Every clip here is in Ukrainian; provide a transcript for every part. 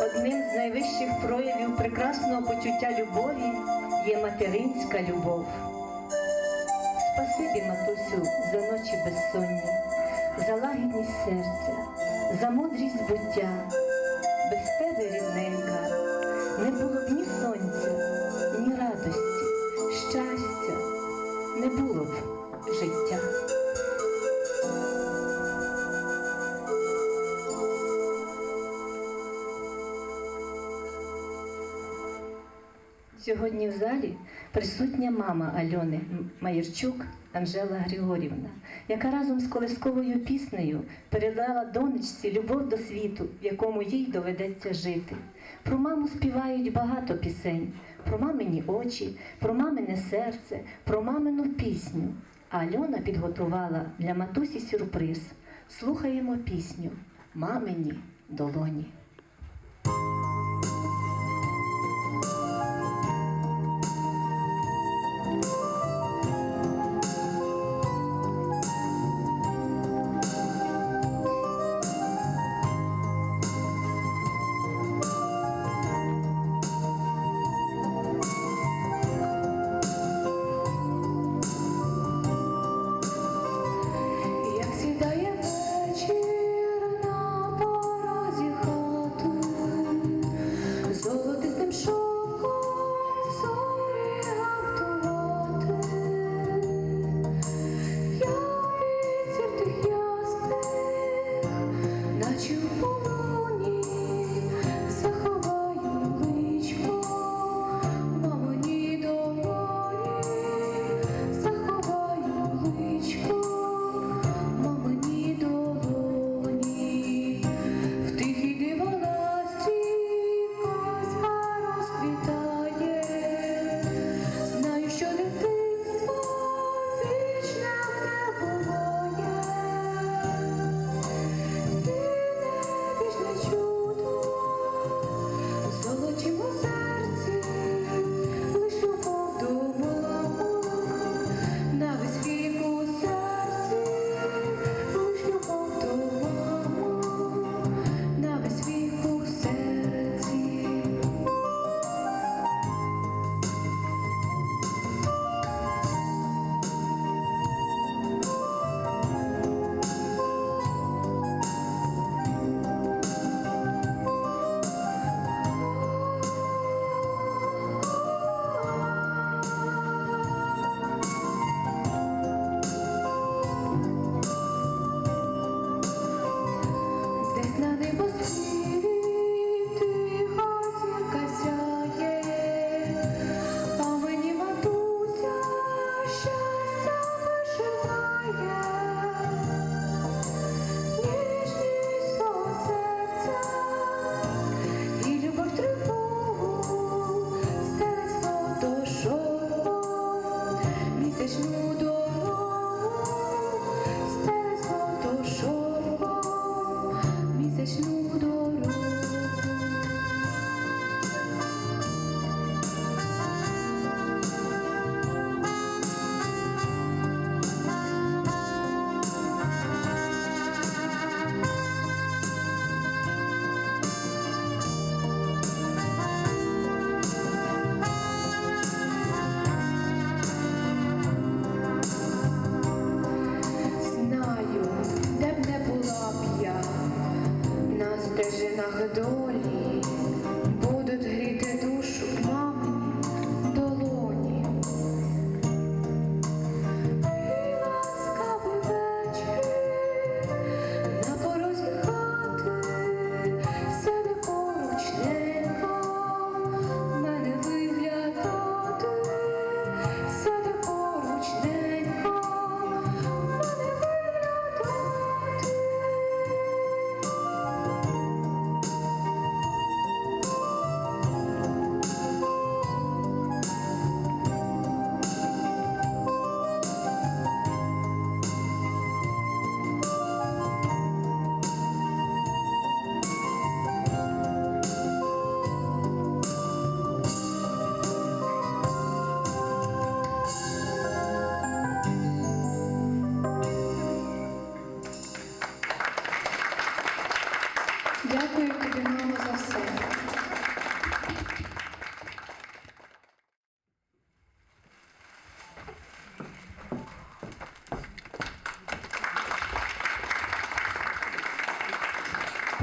Одним з найвищих проявів прекрасного почуття любові є материнська любов. Спасибі, матусю, за ночі безсонні, за лагідність серця, за мудрість буття. Без тебе, рідненька, не було б ні сонця, не було б життя. Сьогодні в залі присутня мама Альони Маєрчук Анжела Григорівна, яка разом з колисковою піснею передала донечці любов до світу, в якому їй доведеться жити. Про маму співають багато пісень, про мамині очі, про мамине серце, про мамину пісню. Альона підготувала для матусі сюрприз. Слухаємо пісню Мамині долоні.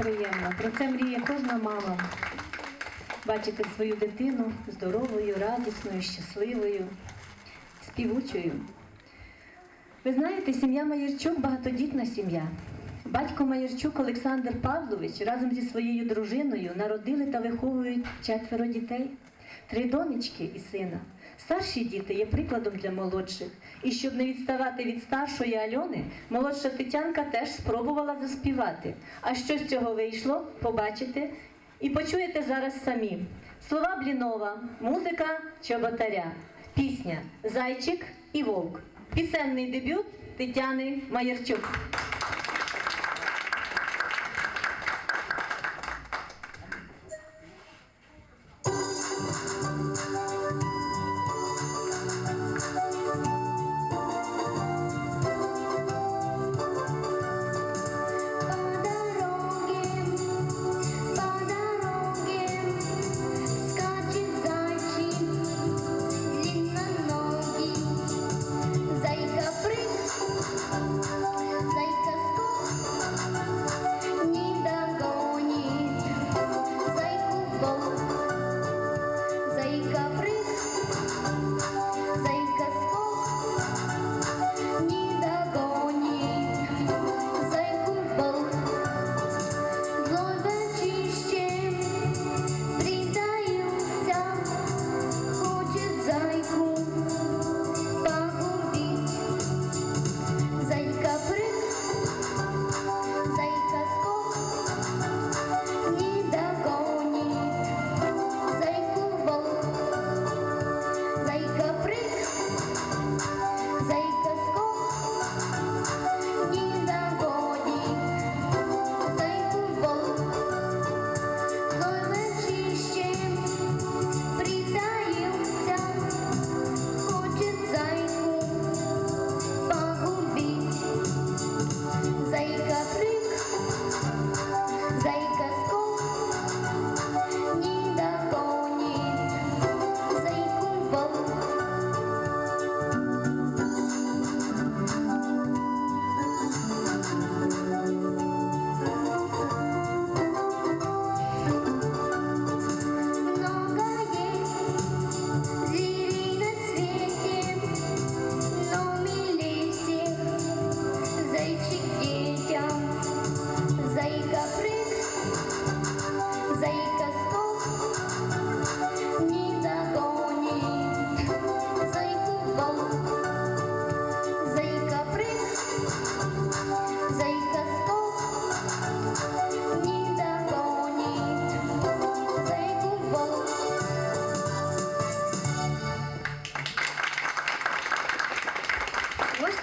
Приємно. Про це мріє кожна мама. Бачити свою дитину здоровою, радісною, щасливою, співучою. Ви знаєте, сім'я Маєрчук багатодітна сім'я. Батько Маєрчук Олександр Павлович разом зі своєю дружиною народили та виховують четверо дітей, три донечки і сина. Старші діти є прикладом для молодших. І щоб не відставати від старшої Альони, молодша Тетянка теж спробувала заспівати. А що з цього вийшло, побачите і почуєте зараз самі. Слова Блінова, музика Чоботаря, пісня Зайчик і Вовк. Пісенний дебют Тетяни Маєрчук.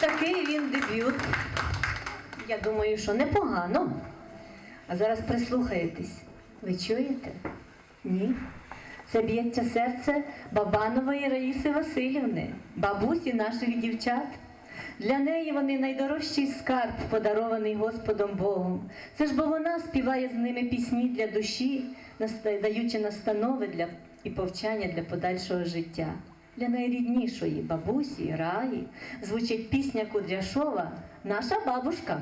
Такий він дебют. Я думаю, що непогано. А зараз прислухаєтесь. Ви чуєте? Ні. Це б'ється серце Бабанової Раїси Васильівни, бабусі наших дівчат. Для неї вони найдорожчий скарб, подарований Господом Богом. Це ж бо вона співає з ними пісні для душі, даючи настанови для і повчання для подальшого життя. Для найріднішої бабусі Раї звучить пісня Кудряшова Наша бабушка.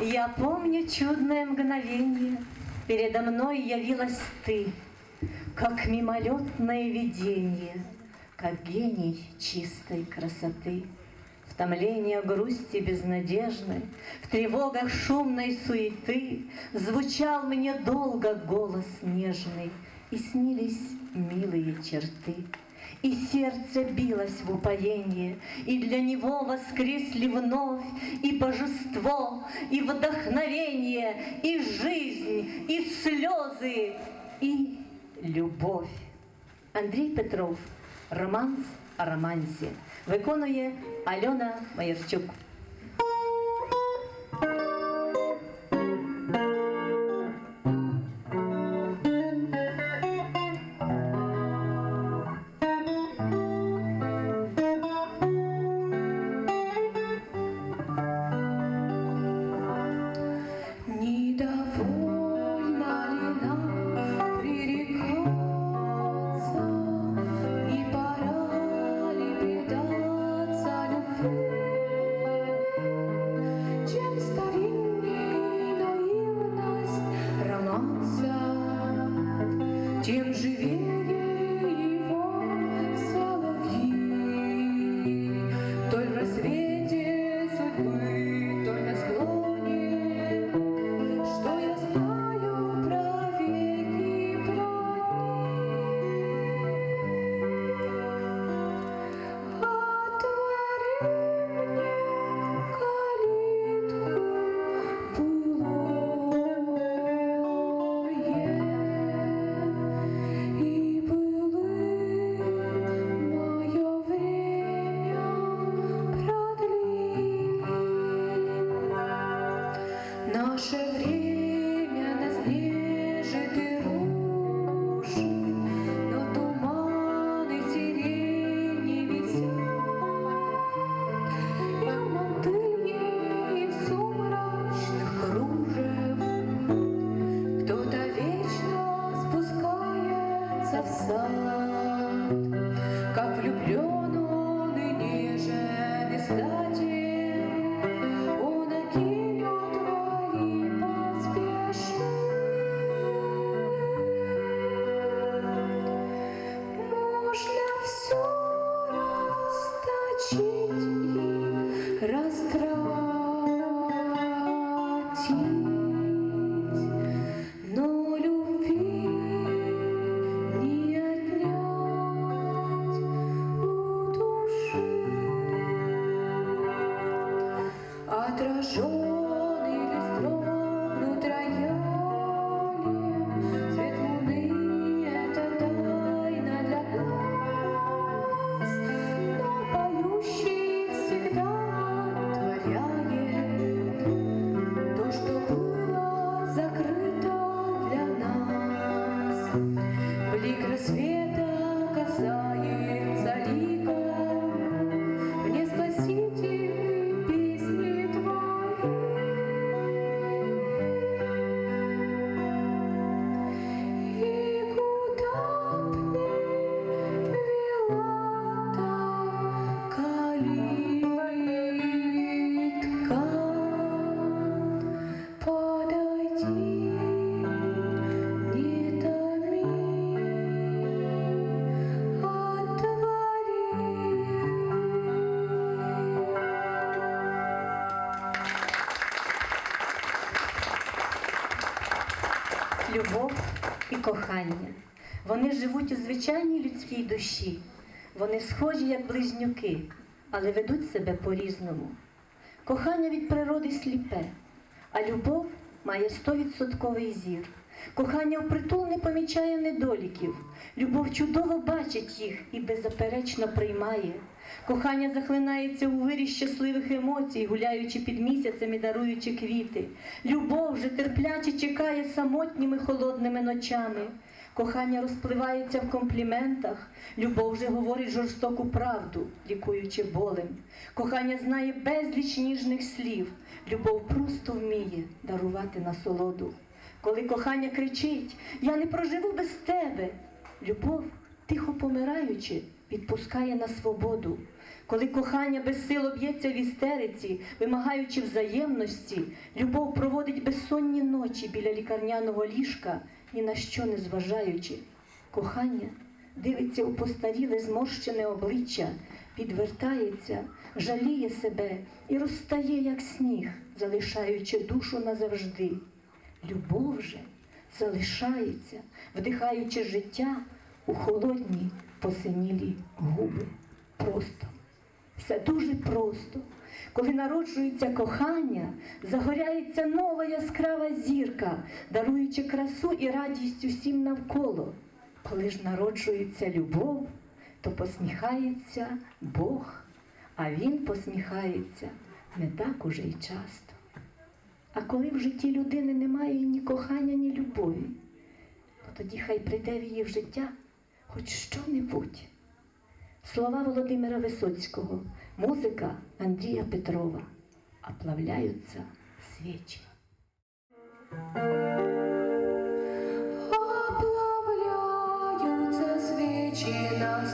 Я помню чудное мгновение. Передо мной явилась ты, как мимолетное видение, как гений чистой красоты. В томление грусти безнадежной, в тревогах шумной суеты Звучал мне долго голос нежный, и снились милые черты. И сердце билось в упоении, и для него воскресли вновь и божество, и вдохновение, и жизнь, и слезы, и любовь. Андрій Петров, романс о романсі. Виконує Альона Маєрчук. Кохання. Вони живуть у звичайній людській душі. Вони схожі, як близнюки, але ведуть себе по-різному. Кохання від природи сліпе, а любов має стовідсотковий зір. Кохання впритул не помічає недоліків. Любов чудово бачить їх і беззаперечно приймає. Кохання захлинається у вирі щасливих емоцій, гуляючи під місяцем і даруючи квіти. Любов же терпляче чекає самотніми холодними ночами. Кохання розпливається в компліментах, любов же говорить жорстоку правду, лікуючи болем. Кохання знає безліч ніжних слів, любов просто вміє дарувати насолоду. Коли кохання кричить, я не проживу без тебе. Любов, тихо помираючи, відпускає на свободу. Коли кохання без сил б'ється в істериці, вимагаючи взаємності, любов проводить безсонні ночі біля лікарняного ліжка, ні на що не зважаючи. Кохання дивиться у постаріле зморщене обличчя, підвертається, жаліє себе і розтає, як сніг, залишаючи душу назавжди. Любов же залишається, вдихаючи життя у холодні посинілі губи. Просто. Все дуже просто. Коли народжується кохання, загоряється нова яскрава зірка, даруючи красу і радість усім навколо. Коли ж народжується любов, то посміхається Бог, а Він посміхається не так уже й часто. А коли в житті людини немає ні кохання, ні любові, то тоді хай прийде в її в життя хоч що-небудь. Слова Володимира Висоцького, музика Андрія Петрова. Оплавляються свічі. Оплавляються свічі на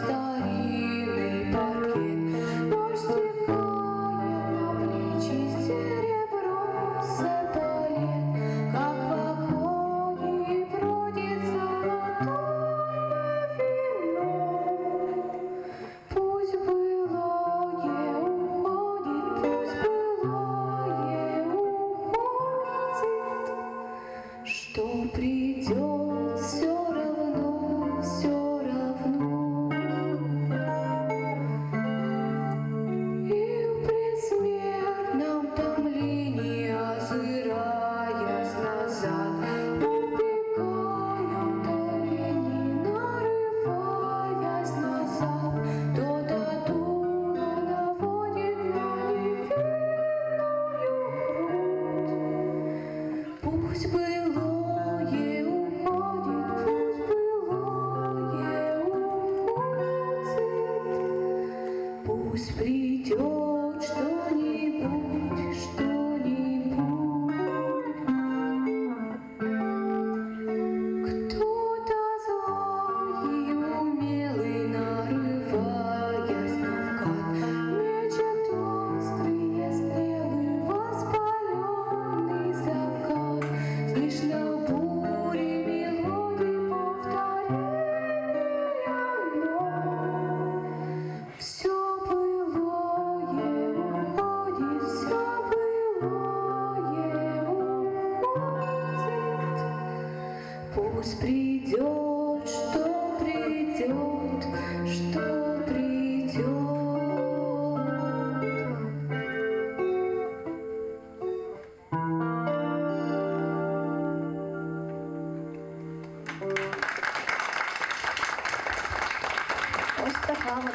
Пусть придет что-нибудь, придет, что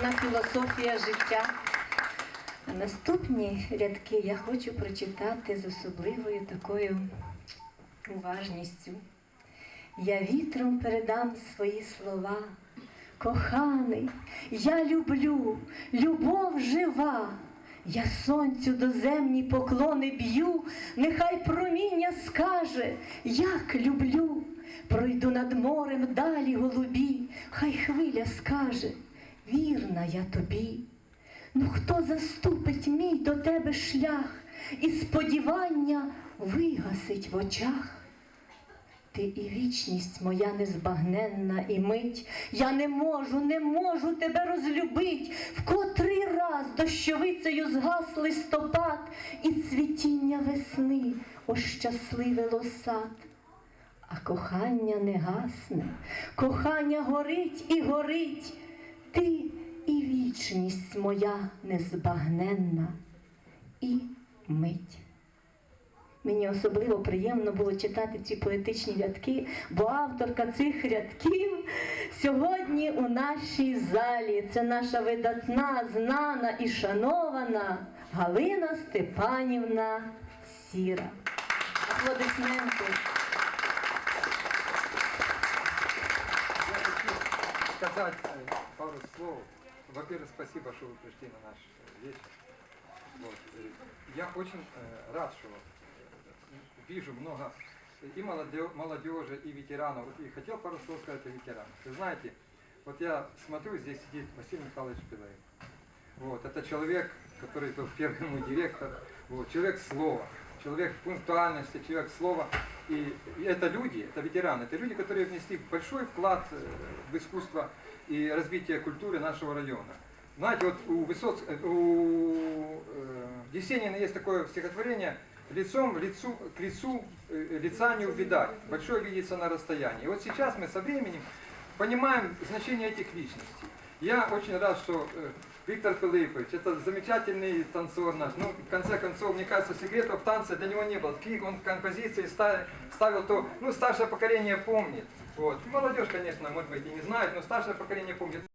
вона філософія життя. Наступні рядки я хочу прочитати з особливою такою уважністю. Я вітром передам свої слова. Коханий, я люблю, любов жива. Я сонцю доземні поклони б'ю, нехай проміння скаже, як люблю. Пройду над морем далі голубі, хай хвиля скаже, вірна я тобі. Ну хто заступить мій до тебе шлях і сподівання вигасить в очах? Ти і вічність моя незбагненна і мить, я не можу, не можу тебе розлюбить, в котрий раз дощовицею згас листопад і цвітіння весни ощасливило сад. А кохання не гасне, кохання горить і горить, ти і вічність моя незбагненна і мить. Мені особливо приємно було читати ці поетичні рядки, бо авторка цих рядків сьогодні у нашій залі. Це наша видатна, знана і шанована Галина Степанівна Сіра. Аплодисменти. сказать э, пару слов. Во-первых, спасибо, что вы пришли на наш э, вечер. Вот. э, Я очень э, рад, что э, вижу много и молоде- молодежи, и ветеранов. И хотел пару слов сказать о ветеранах. Вы знаете, Вот я смотрю, здесь сидит Василий Михайлович Пилей. Вот, это человек, который был первый мой директор, вот, человек слова, человек пунктуальности, человек слова. И это люди, это ветераны, это люди, которые внесли большой вклад э, в искусство и развитие культуры нашего района. Знаете, вот у, Высоц... э, у э, Есенина есть такое стихотворение «Лицом лицу, к лицу э, лица не увидать, большое видится на расстоянии». И вот сейчас мы со временем понимаем значение этих личностей. Я очень рад, что э, Виктор Филиппович, это замечательный танцор наш. Ну, в конце концов, мне кажется, секретов танца для него не было. Такие он композиции ставил, ставил, то, ну, старшее поколение помнит. Вот. Молодежь, конечно, может быть, и не знает, но старшее поколение помнит.